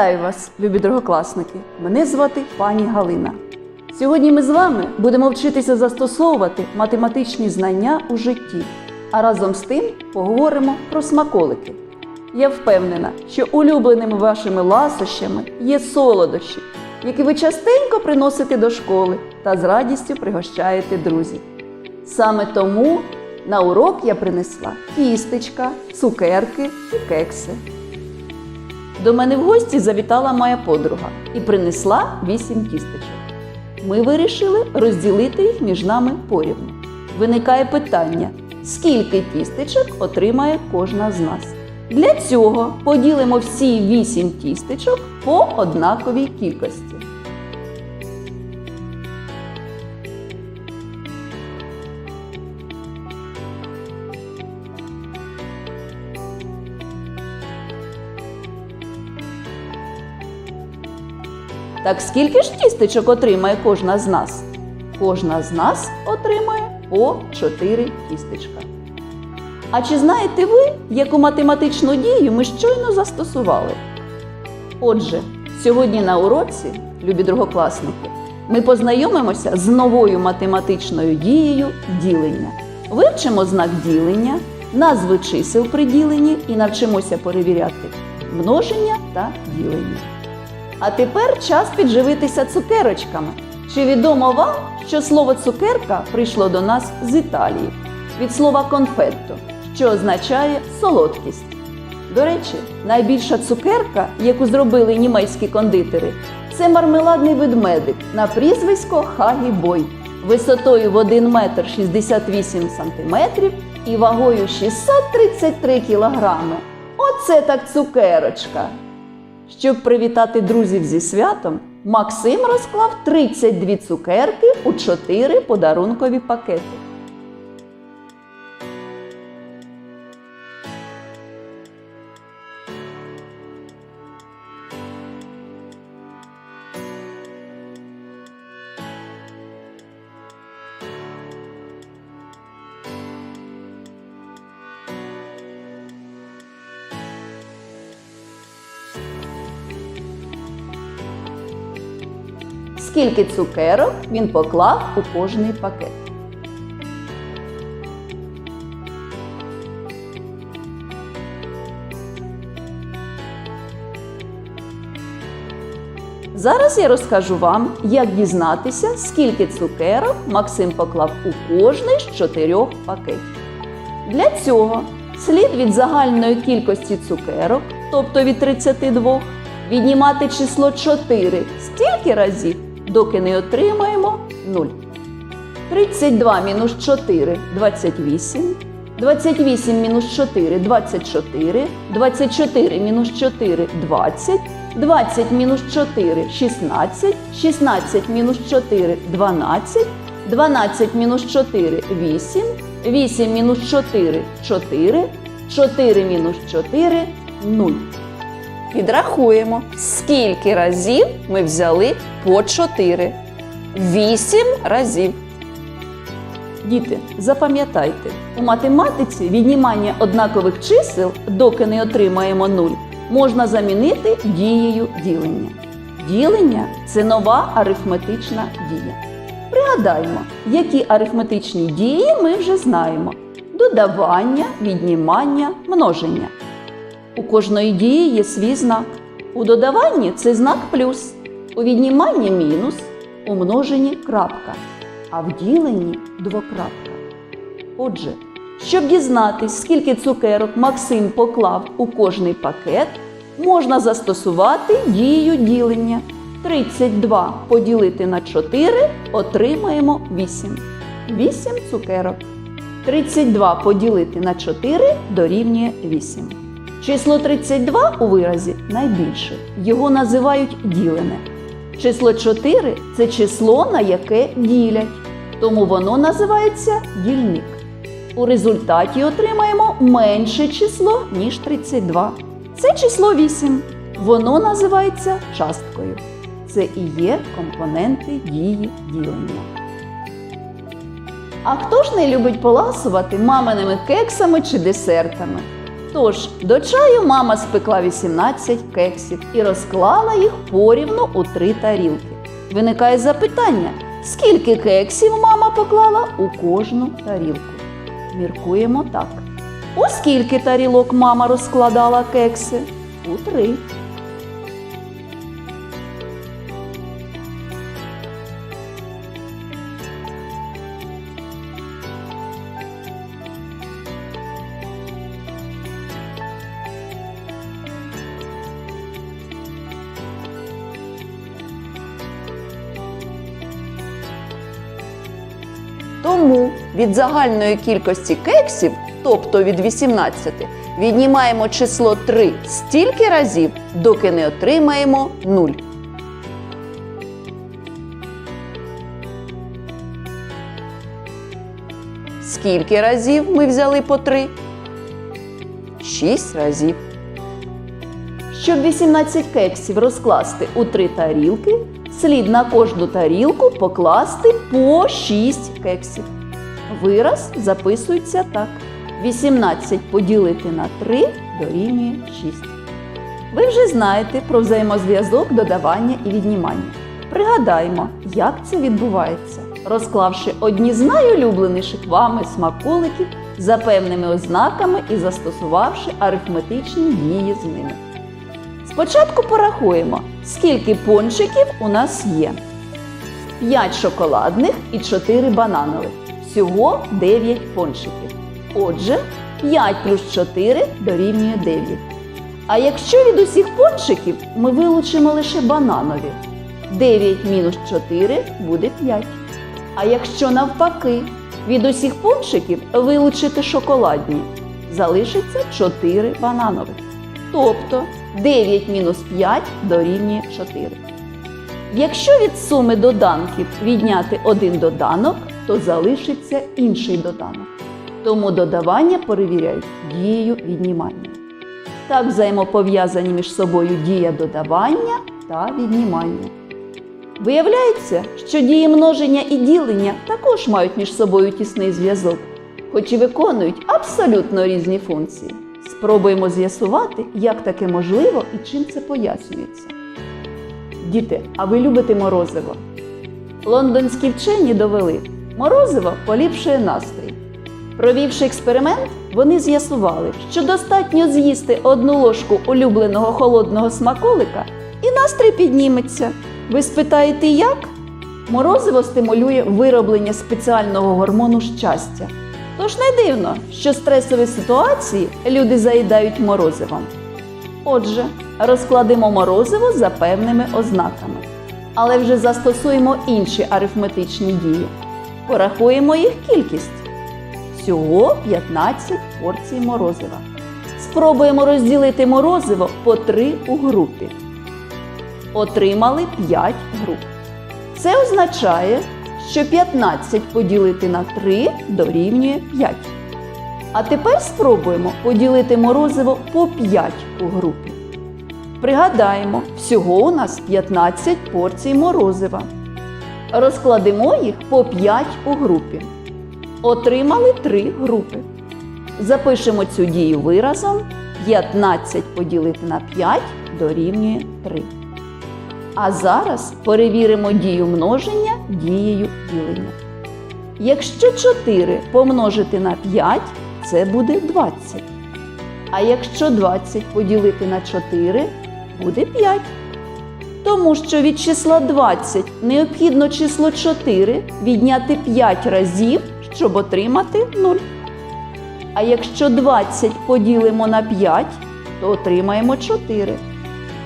Вітаю вас, любі другокласники! Мене звати пані Галина. Сьогодні ми з вами будемо вчитися застосовувати математичні знання у житті, а разом з тим поговоримо про смаколики. Я впевнена, що улюбленими вашими ласощами є солодощі, які ви частенько приносите до школи та з радістю пригощаєте друзів. Саме тому на урок я принесла тістечка, цукерки і кекси. До мене в гості завітала моя подруга і принесла вісім кісточок. Ми вирішили розділити їх між нами порівну. Виникає питання, скільки кістечок отримає кожна з нас. Для цього поділимо всі вісім кістечок по однаковій кількості. Так скільки ж тістечок отримає кожна з нас? Кожна з нас отримає по 4 тістечка. А чи знаєте ви, яку математичну дію ми щойно застосували? Отже, сьогодні на уроці, любі другокласники, ми познайомимося з новою математичною дією ділення. Вивчимо знак ділення, назви чисел при діленні і навчимося перевіряти множення та ділення. А тепер час підживитися цукерочками. Чи відомо вам, що слово цукерка прийшло до нас з Італії від слова конфетто, що означає солодкість? До речі, найбільша цукерка, яку зробили німецькі кондитери, це мармеладний ведмедик на прізвисько Хагі Бой висотою в 1 метр 68 сантиметрів і вагою 633 кілограми. Оце так цукерочка! Щоб привітати друзів зі святом, Максим розклав 32 цукерки у 4 подарункові пакети. Скільки цукерок він поклав у кожний пакет. Зараз я розкажу вам, як дізнатися, скільки цукерок Максим поклав у кожний з чотирьох пакетів. Для цього слід від загальної кількості цукерок, тобто від 32, віднімати число 4 стільки разів, доки не отримаємо 0. 32 мінус 4 28. 28 мінус 4 24. 24 мінус 4 20. 20 мінус 4 16. 16 мінус 4 12. 12 мінус 4 8. 8 мінус 4 4. 4 мінус 4 0. Підрахуємо, скільки разів ми взяли по 4. 8 разів. Діти, запам'ятайте, у математиці віднімання однакових чисел, доки не отримаємо 0, можна замінити дією ділення. Ділення це нова арифметична дія. Пригадаймо, які арифметичні дії ми вже знаємо: додавання, віднімання, множення. У кожної дії є свій знак. У додаванні це знак плюс, у відніманні мінус, у множенні крапка, а в діленні двокрапка. Отже, щоб дізнатись, скільки цукерок Максим поклав у кожний пакет, можна застосувати дію ділення. 32 поділити на 4 отримаємо 8. 8 цукерок. 32 поділити на 4 дорівнює 8. Число 32 у виразі найбільше. Його називають ділене. Число 4 це число, на яке ділять, тому воно називається дільник. У результаті отримаємо менше число, ніж 32. Це число 8. Воно називається часткою. Це і є компоненти дії ділення. А хто ж не любить поласувати маминими кексами чи десертами? Тож, до чаю мама спекла 18 кексів і розклала їх порівну у три тарілки. Виникає запитання, скільки кексів мама поклала у кожну тарілку. Міркуємо так. У скільки тарілок мама розкладала кекси? У три. Тому від загальної кількості кексів, тобто від 18, віднімаємо число 3 стільки разів, доки не отримаємо 0. Скільки разів ми взяли по 3? 6 разів. Щоб 18 кексів розкласти у три тарілки, слід на кожну тарілку покласти по 6 кексів. Вираз записується так: 18 поділити на 3 дорівнює 6. Ви вже знаєте про взаємозв'язок додавання і віднімання. Пригадаємо, як це відбувається, розклавши одні з найулюбленіших вами смаколиків за певними ознаками і застосувавши арифметичні дії з ними. Спочатку порахуємо, скільки пончиків у нас є. 5 шоколадних і 4 бананових. Всього 9 пончиків. Отже, 5 плюс 4 дорівнює 9. А якщо від усіх пончиків ми вилучимо лише бананові, 9 мінус 4 буде 5. А якщо навпаки, від усіх пончиків вилучити шоколадні, залишиться 4 бананових. Тобто 9 мінус 5 дорівнює 4. Якщо від суми доданків відняти один доданок, то залишиться інший доданок. Тому додавання перевіряють дією віднімання. Так взаємопов'язані між собою дія додавання та віднімання. Виявляється, що дії множення і ділення також мають між собою тісний зв'язок, хоч і виконують абсолютно різні функції. Спробуємо з'ясувати, як таке можливо і чим це пояснюється. Діти, а ви любите морозиво? Лондонські вчені довели, морозиво поліпшує настрій. Провівши експеримент, вони з'ясували, що достатньо з'їсти одну ложку улюбленого холодного смаколика і настрій підніметься. Ви спитаєте, як? Морозиво стимулює вироблення спеціального гормону щастя. Тож не дивно, що стресові ситуації люди заїдають морозивом. Отже, розкладемо морозиво за певними ознаками, але вже застосуємо інші арифметичні дії. Порахуємо їх кількість. Всього 15 порцій морозива. Спробуємо розділити морозиво по 3 у групі. Отримали 5 груп. Це означає, що 15 поділити на 3 дорівнює 5. А тепер спробуємо поділити морозиво по 5 у групі. Пригадаємо, всього у нас 15 порцій морозива. Розкладемо їх по 5 у групі. Отримали 3 групи. Запишемо цю дію виразом. 15 поділити на 5 дорівнює 3. А зараз перевіримо дію множення дією ділення. Якщо 4 помножити на 5, це буде 20. А якщо 20 поділити на 4, буде 5. Тому що від числа 20 необхідно число 4 відняти 5 разів, щоб отримати 0. А якщо 20 поділимо на 5, то отримаємо 4.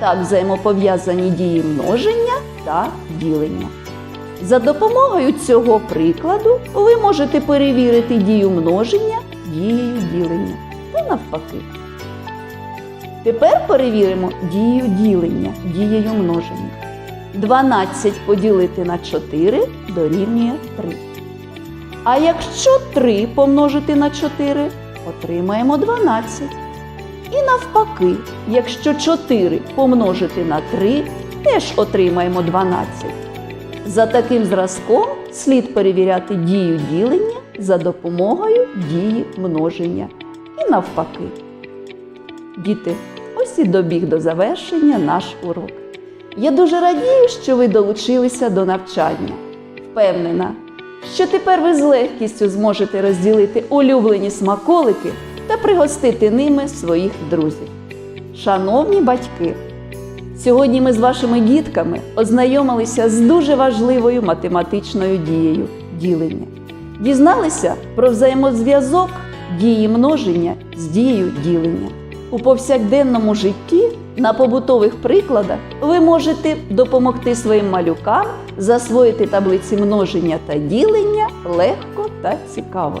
Так взаємопов'язані дії множення та ділення. За допомогою цього прикладу ви можете перевірити дію множення дією ділення та навпаки. Тепер перевіримо дію ділення дією множення. 12 поділити на 4 дорівнює 3. А якщо 3 помножити на 4, отримаємо 12. І навпаки, якщо 4 помножити на 3, теж отримаємо 12. За таким зразком слід перевіряти дію ділення за допомогою дії множення. І навпаки. Діти, ось і добіг до завершення наш урок. Я дуже радію, що ви долучилися до навчання. Впевнена, що тепер ви з легкістю зможете розділити улюблені смаколики пригостити ними своїх друзів. Шановні батьки, сьогодні ми з вашими дітками ознайомилися з дуже важливою математичною дією ділення. Дізналися про взаємозв'язок дії множення з дією ділення. У повсякденному житті на побутових прикладах ви можете допомогти своїм малюкам засвоїти таблиці множення та ділення легко та цікаво.